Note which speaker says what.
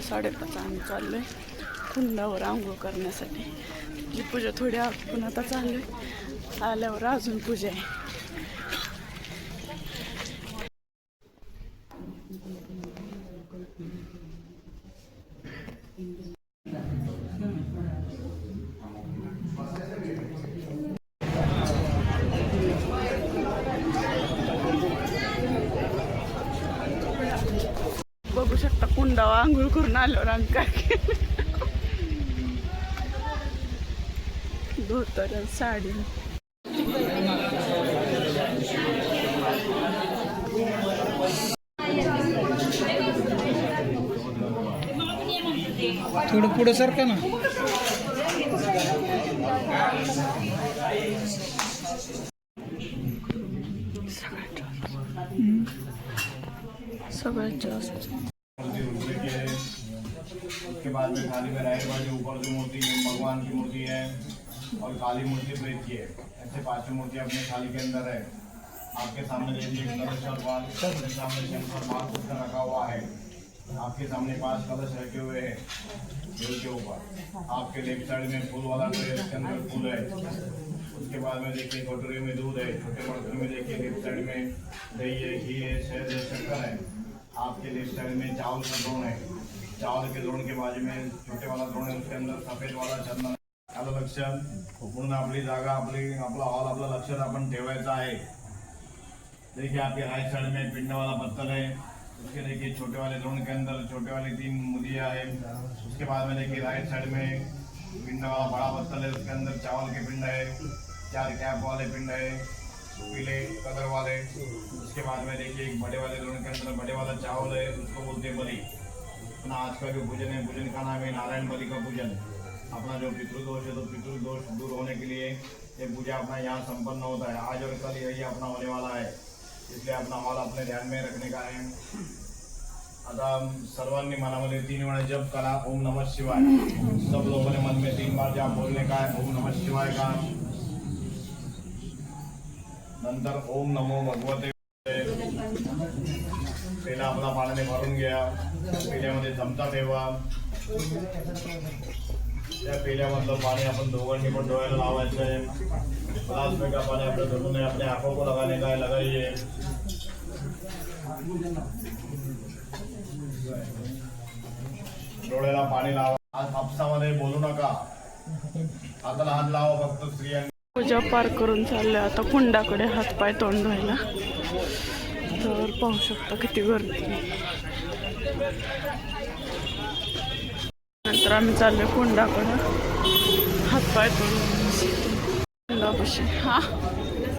Speaker 1: वाजले साडेपाच आम्ही चाललोय कुंडावर आंघोळ करण्यासाठी. जी पूजा थोडी आपण आता चाललोय आल्यावर अजून पूजा आहे. कुंडावर आंघोळ करून आल्यावर आम्ही काय धोतर साडी.
Speaker 2: थोडं पुढं सरका ना?
Speaker 1: सगळ्यात जास्त.
Speaker 3: उसके बाद में थाली में राइट वाली ऊपर जो मूर्ति भगवान की मूर्ति है और काली मूर्ति प्रेत की है ऐसे पाँचों मूर्ति अपने थाली के अंदर है। आपके सामने कलश सामने रखा हुआ है। आपके सामने पाँच कलश रखे हुए हैं के ऊपर। आपके लेफ़्ट साइड में फूल वाला ट्रे अंदर फूल है। उसके बाद में देखिए कटोरी में दूध है, छोटे बर्तन में देखिए, लेफ़्ट साइड में दही है, घी है, शहद है, शक्कर है। आपके लेफ़्ट में चावल का द्रोण है। चावल के द्रोण के बाजू में छोटे वाला द्रोण है, उसके अंदर सफ़ेद वाला चंदन आलं लक्षात म्हणून आपली जागा आपली आपला हॉल आपला लक्षात आपण ठेवायचा आहे। देखिए, आपके राइट साइड में पिंड वाला पत्थर है। उसके देखिए, छोटे वाले द्रोण के अंदर छोटे वाली तीन मुदिया है। उसके बाद में देखिए राइट साइड में पिंड वाला बड़ा पत्थर है। उसके अंदर चावल के पिंड है, चार कैप वाले पिंड है। पीले कलर वाले, उसके बाद में देखिए एक बड़े वाले द्रोण के अंदर बड़े वाला चावल है, उसको बोलते बलि। अपना आज का जो पूजन है पूजन का नाम है नारायण बलि का पूजन अपना जो पितृदोष है तो पितृदोष दूर होने के लिए ये पूजा अपना यहाँ संपन्न होता है। आज और कल यही अपना होने वाला है। इसलिए अपना हॉल अपने ध्यान में रखने का है। आता सर्वांनी मनामध्ये तीन वेळा जप करा, ओम नमः शिवाय। सब लोगों ने मन में तीन बार जाप बोलने का है, ओम नमः शिवाय का। नंतर ओम नमो भगवते. पहिला आपला पाण्याने भरून घ्या. पेल्यामध्ये चमचा ठेवा. त्या पेल्यामधलं पाणी आपण दोघांनी पण डोळ्याला लावायचं आहे. ग्लास में का पानी अपने दोनों ने को लगाने काय लगाइए डोळ्याला पाणी लावा. आज हापसामध्ये बोलू नका. हाताला हात लावा फक्त स्त्रियांनी.
Speaker 1: पूजा पार करून चालले. आता कुंडाकडे हात पाय तोंड धुवायला. तर पाहू शकता किती गर्दी नंतर आम्ही चाललोय कुंडाकडे. हात पाय तोंड कुंडापाशी. हा.